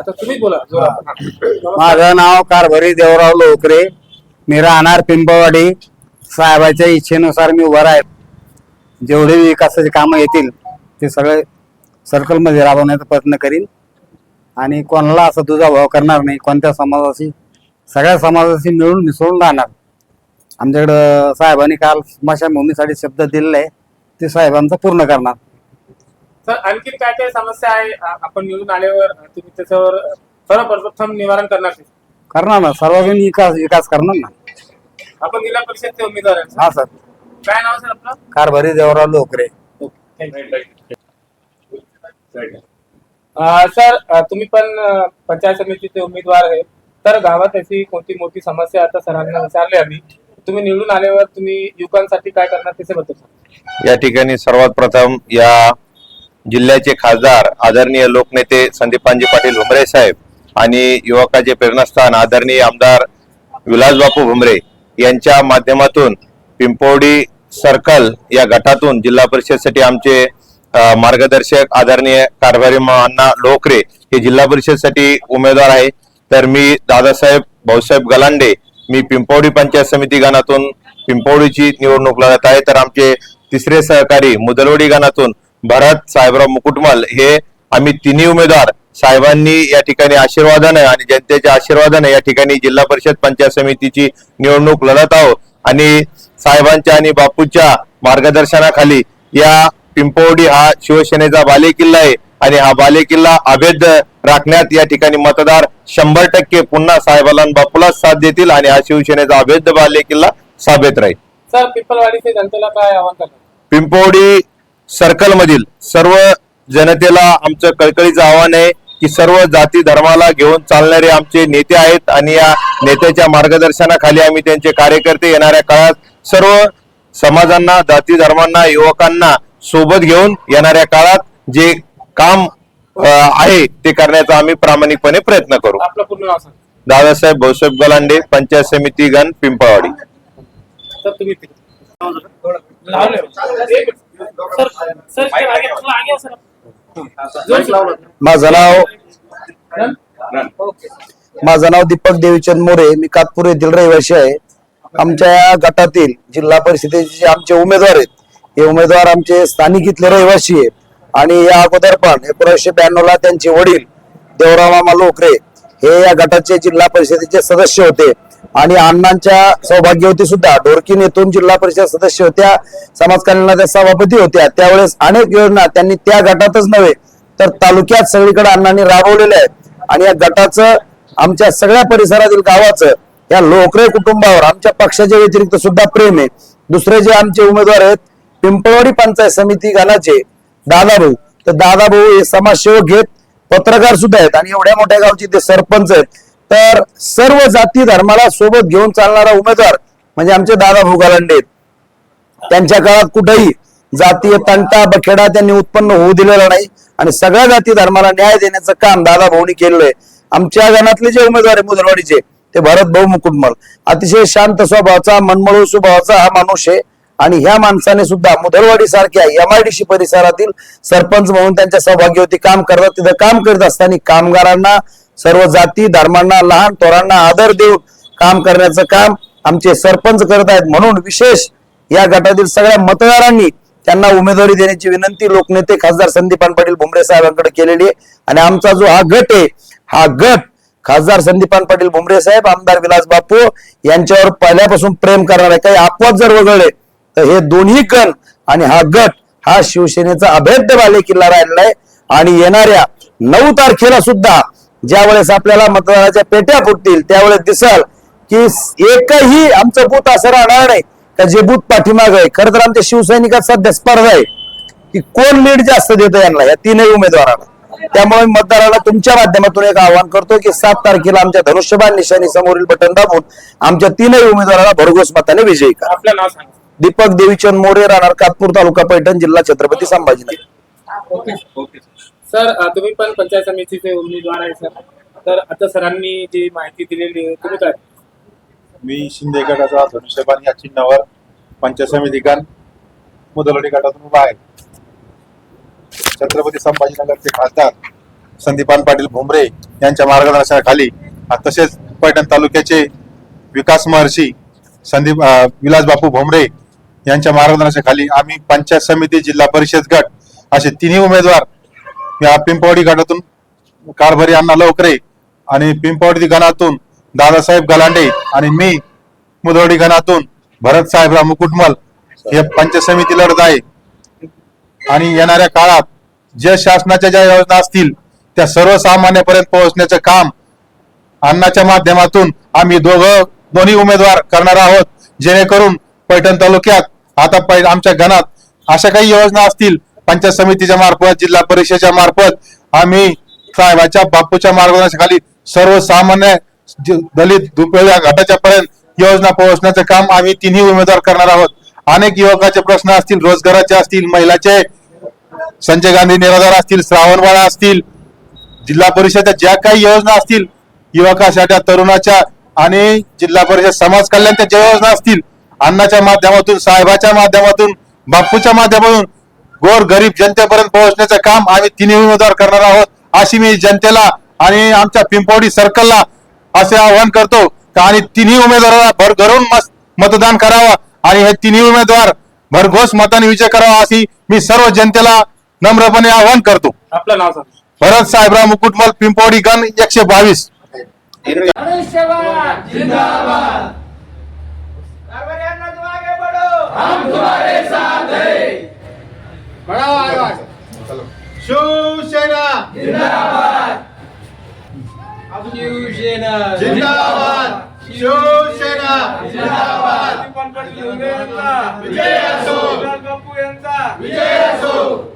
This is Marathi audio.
आता तुम्ही बोला. माझं नाव कारभारी देवराव लोकरे. मी राहणार पिंपळवाडी. साहेबाच्या इच्छेनुसार मी उभा आहे जेवढे विकासाचे कामं येतील ते सगळे सर्कलमध्ये राबवण्याचा प्रयत्न करीन. आणि कोणाला असं तुझा भाव करणार नाही कोणत्या समाजाशी सगळ्या समाजाशी मिळून मिसळून राहणार. आमच्याकडं साहेबांनी काल स्मशानभूमीसाठी शब्द दिलेला आहे ते साहेबांचा पूर्ण करणार. सर आणखी काय काय समस्या आहे? आपण निवडून आल्यावर तुम्ही त्याच्यावर सर्वप्रथम निवारण करणार. करणार ना. सर्वांगीण विकास विकास करणार ना. आपण जिल्हा परिषदचे उमेदवार. हा सर. काय नाव सर आपलं? कारभारी देवराव लोकरे. अं, सर अं, तुम्ही पण अं, पंचायत समितीचे उमेदवार आहे तर गावात अशी कोणती मोठी समस्या आता सरांना विचारली आम्ही. तुम्ही निवडून आल्यावर तुम्ही युवकांसाठी काय करणार त्याच्याबद्दल सांगा. या ठिकाणी सर्वात प्रथम या जिल्ह्याचे खासदार आदरणीय लोकनेते संदीपानजी पाटील भुमरे साहेब आणि युवकाचे प्रेरणास्थान आदरणीय आमदार विलासबापू भुमरे यांच्या माध्यमातून पिंपोडी सर्कल या गटातून जिल्हा परिषदसाठी आमचे मार्गदर्शक आदरणीय कारभारी अण्णा लोकरे हे जिल्हा परिषदसाठी उमेदवार आहे तर मी दादासाहेब भाऊसाहेब गलांडे मी पिंपोडी पंचायत समिती गणातून पिंपवडीची निवडणूक लढत आहे. तर आमचे तिसरे सहकारी मुदलवडी गणातून भरत साहेबराव मुकुटमल हे आम्ही तिन्ही उमेदवार साहेबांनी या ठिकाणी आशीर्वादाने आणि जनतेच्या आशीर्वादाने या ठिकाणी जिल्हा परिषद पंचायत समितीची निवडणूक लढत आहोत. आणि साहेबांच्या आणि बापूच्या मार्गदर्शनाखाली या पिंपवडी हा शिवसेनेचा बालेकिल्ला आहे आणि हा बालेकिल्ला अभेद राखण्यात या ठिकाणी मतदार शंभर टक्के पुन्हा साहेबाला बापूलाच साथ देतील आणि हा शिवसेनेचा अभेद बालेकिल्ला साबित राहील. सर जनतेला काय आवाहन पिंपवडी सर्कल मधील सर्व जनतेला आमचं कळकळीचं आव्हान आहे की सर्व जाती धर्माला घेऊन चालणारे आमचे नेते आहेत आणि या नेत्याच्या मार्गदर्शनाखाली आम्ही त्यांचे कार्यकर्ते येणाऱ्या काळात सर्व समाजांना जाती धर्मांना युवकांना सोबत घेऊन येणाऱ्या काळात जे काम आहे ते करण्याचा आम्ही प्रामाणिकपणे प्रयत्न करू. दादासाहेब भाऊसाहेब गलांडे पंचायत समिती गण पिंपळवाडी. माझं नाव ओके. माझं नाव दीपक देवीचंद मोरे. मी कातपूर येथील रहिवासी आहे. आमच्या या गटातील जिल्हा परिषदेचे जे आमचे उमेदवार आहेत हे उमेदवार आमचे स्थानिक इथले रहिवासी आहेत. आणि या अगोदर पण एकोणीसशे ब्याण्णव ला त्यांचे वडील देवराव मामा लोकरे हे या गटाचे जिल्हा परिषदेचे सदस्य होते. आणि अण्णांच्या सौभाग्यवती सुद्धा ढोरकी येथून जिल्हा परिषद सदस्य होत्या समाज कल्याणाच्या सभापती होत्या. त्यावेळेस अनेक योजना त्यांनी त्या गटातच नव्हे तर तालुक्यात सगळीकडे अण्णांनी राबवलेल्या आहेत. आणि या गटाचं आमच्या सगळ्या परिसरातील गावाचं या लोकरे कुटुंबावर आमच्या पक्षाच्या व्यतिरिक्त सुद्धा प्रेम आहे. दुसरे जे आमचे उमेदवार आहेत पिंपळवाडी पंचायत समिती गालाचे दादाभाऊ. तर दादाभाऊ हे समाजसेवक घेत पत्रकार सुद्धा आहेत. आणि एवढ्या मोठ्या गावचे ते सरपंच आहेत. तर सर्व जाती धर्माला सोबत घेऊन चालणारा उमेदवार म्हणजे आमचे दादाभाऊ गालांडे त्यांच्या काळात कुठेही जातीय तंटा बखेडा त्यांनी उत्पन्न होऊ दिलेला नाही आणि सगळ्या जाती धर्माला न्याय देण्याचं काम दादा भाऊनी केलेलं आहे. आमच्या गणातले जे उमेदवार आहे मुदरवाडीचे ते भरत भाऊ मुकुटमल. अतिशय शांत स्वभावाचा मनमळू स्वभावाचा हा माणूस आहे आणि ह्या माणसाने सुद्धा मुदरवाडी सारख्या एमआयडीसी परिसरातील सरपंच म्हणून त्यांच्या सहभागी होती काम करतात तिथं काम करत असताना कामगारांना सर्व जाती धर्मांना लहान थोरांना आदर देऊन काम करण्याचं काम आमचे सरपंच करत आहेत. म्हणून विशेष या गटातील सगळ्या मतदारांनी त्यांना उमेदवारी देण्याची विनंती लोकनेते खासदार संदीपान पाटील भुमरे साहेबांकडे केलेली आहे. आणि आमचा जो हा गट आहे हा गट खासदार संदीपान पाटील भुमरे साहेब आमदार विलास बापू यांच्यावर पहिल्यापासून प्रेम करणार आहे काही अपवाद जर वगळले तर हे दोन्ही कण आणि हा गट हा शिवसेनेचा अभेद्य बाले किल्ला राहिलेला आहे. आणि येणाऱ्या नऊ तारखेला सुद्धा ज्या वेळेस आपल्याला मतदाराच्या पेट्या फुटतील त्यावेळेस दिसल की एकही आमचं बूथ असं राहणार नाही. का जे बूथ पाठीमाग आहे खरं तर आमच्या शिवसैनिकात सध्या स्पर्धा आहे की कोण लीड जास्त देतं यांना या तीनही उमेदवारांना. त्यामुळे मतदाराला तुमच्या माध्यमातून एक आवाहन करतो की सात तारखेला आमच्या धनुष्यबाण निशाणी समोरील बटन दाबून आमच्या तीनही उमेदवाराला भरघोस मताने विजयी करा. आपलं नाव सांगा. दीपक देवीचंद मोरे राहणार कातपूर तालुका पैठण जिल्हा Chhatrapati Sambhajinagar. Okay okay. Sir तुम्ही पण पंचायत समितीचे उमेदवार आहे सर. तर आता सरांनी जी माहिती दिलेली आहे तुम्ही काय? मी शिंदे गटाचा धनुष्यबाण या चिन्हावर पंचायत समिती गण मुदलवाडी गटातून उभा आहे. छत्रपती संभाजीनगरचे खासदार संदीपान पाटील भुमरे यांच्या मार्गदर्शनाखाली तसेच पैठण तालुक्याचे विकास महर्षी संदीप विलास बापू भुमरे यांच्या मार्गदर्शनाखाली आम्ही पंचायत समिती जिल्हा परिषद गट असे तिन्ही उमेदवार या पिंपवडी गटातून कारभारी अण्णा लवकरे आणि पिंपवडी गणातून दादासाहेब गलांडे आणि मी मुदवडी गणातून भरत साहेबराव मुकुटमल हे पंचायत समिती लढत आहे. आणि येणाऱ्या काळात ज्या शासनाच्या ज्या योजना असतील त्या सर्वसामान्यपर्यंत पोहोचण्याचं काम अन्नाच्या माध्यमातून आम्ही दोघं दोन्ही उमेदवार करणार आहोत. जेणेकरून पैठण तालुक्यात आता पै आमच्या गणात अशा काही योजना असतील पंचायत समितीच्या मार्फत जिल्हा परिषदेच्या मार्फत आम्ही साहेबाच्या बापूच्या मार्गदर्शनाखाली सर्वसामान्य दलित दुपळ्या घाटाच्या पर्यंत योजना पोहोचण्याचं काम आम्ही तिन्ही उमेदवार करणार आहोत. अनेक युवकाचे प्रश्न असतील रोजगाराचे असतील महिलाचे. संजय गांधी निराधार असतील श्रावणबाळा असतील. जिल्हा परिषदच्या ज्या काही योजना असतील युवकासाठी तरुणाच्या आणि जिल्हा परिषद समाज कल्याणच्या ज्या योजना असतील अन्नाच्या माध्यमातून साहेबाच्या माध्यमातून बापूच्या माध्यमातून गोर गरीब जनतेपर्यंत पोहोचण्याचं काम आम्ही तिन्ही उमेदवार करणार आहोत. अशी मी जनतेला आणि आमच्या पिंपवडी सर्कलला असे आवाहन करतो का आणि तिन्ही उमेदवाराला भरभरून मस- मतदान करावं आणि हे तिन्ही उमेदवार भरघोस मताने विजय करावा अशी मी सर्व जनतेला नम्रपणे आवाहन करतो. आपलं नाव सांगा. भरत साहेबराव मुकुटमल पिंपवडी गण एकशे बावीस. जिंदाबाद शिवसेना. जिंदाबाद. शिवसेना. जिंदाबाद. शिवसेना. जिंदाबाद. विजय असो. विजय असो.